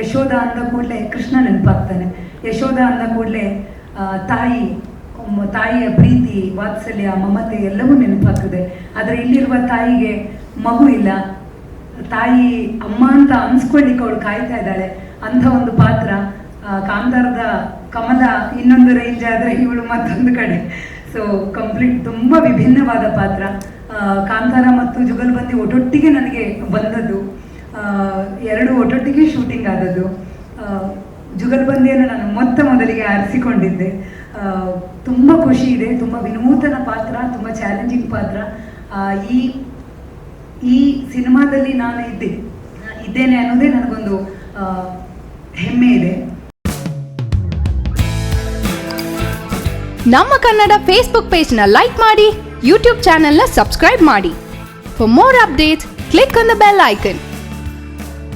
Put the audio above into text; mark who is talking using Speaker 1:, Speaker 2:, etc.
Speaker 1: ಯಶೋಧ ಅಂದ ಕೂಡಲೇ ಕೃಷ್ಣ ನೆನಪಾಗ್ತಾನೆ. ಯಶೋಧ ಅಂದ ಕೂಡಲೇ ತಾಯಿ ತಾಯಿಯ ಪ್ರೀತಿ, ವಾತ್ಸಲ್ಯ, ಮಮತೆ ಎಲ್ಲವೂ ನೆನಪಾಗ್ತದೆ. ಆದರೆ ಇಲ್ಲಿರುವ ತಾಯಿಗೆ ಮಗು ಇಲ್ಲ. ತಾಯಿ ಅಮ್ಮ ಅಂತ ಅನ್ಸ್ಕೊಳ್ಳಿಕ್ಕೆ ಅವಳು ಕಾಯ್ತಾ ಇದ್ದಾಳೆ. ಅಂಥ ಒಂದು ಪಾತ್ರ ಕಾಂತಾರದ ಕಮಲ ಇನ್ನೊಂದು ರೇಂಜ್ ಆದರೆ ಇವಳು ಮತ್ತೊಂದು ಕಡೆ. ಸೊ ಕಂಪ್ಲೀಟ್ ತುಂಬ ವಿಭಿನ್ನವಾದ ಪಾತ್ರ. ಕಾಂತಾರ ಮತ್ತು ಜುಗಲ್ಬಂದಿ ಒಟ್ಟೊಟ್ಟಿಗೆ ನನಗೆ ಬಂದದ್ದು. ಎರಡು ಒಟ್ಟೊಟ್ಟಿಗೆ ಶೂಟಿಂಗ್ ಆದದ್ದು. ಜುಗಲ್ಬಂದಿಯನ್ನು ನಾನು ಮೊತ್ತ ಮೊದಲಿಗೆ ಆರಿಸಿಕೊಂಡಿದ್ದೆ. ತುಂಬ ಖುಷಿ ಇದೆ, ತುಂಬ ವಿನೂತನ ಪಾತ್ರ, ತುಂಬ ಚಾಲೆಂಜಿಂಗ್ ಪಾತ್ರ. ಈ ಈ ಸಿನಿಮಾದಲ್ಲಿ ನಾನು ಇದ್ದೆ. ಇದ್ದೇನೆ ಅನ್ನೋದೇ ನನಗೊಂದು ಹೆಮ್ಮೆ ಇದೆ.
Speaker 2: ನಮ್ಮ ಕನ್ನಡ ಫೇಸ್ಬುಕ್ ಪೇಜ್ನ ಲೈಕ್ ಮಾಡಿ ಯೂಟ್ಯೂಬ್ ಚಾನೆಲ್ನ ಸಬ್ಸ್ಕ್ರೈಬ್ ಮಾಡಿ. For more updates click on the bell icon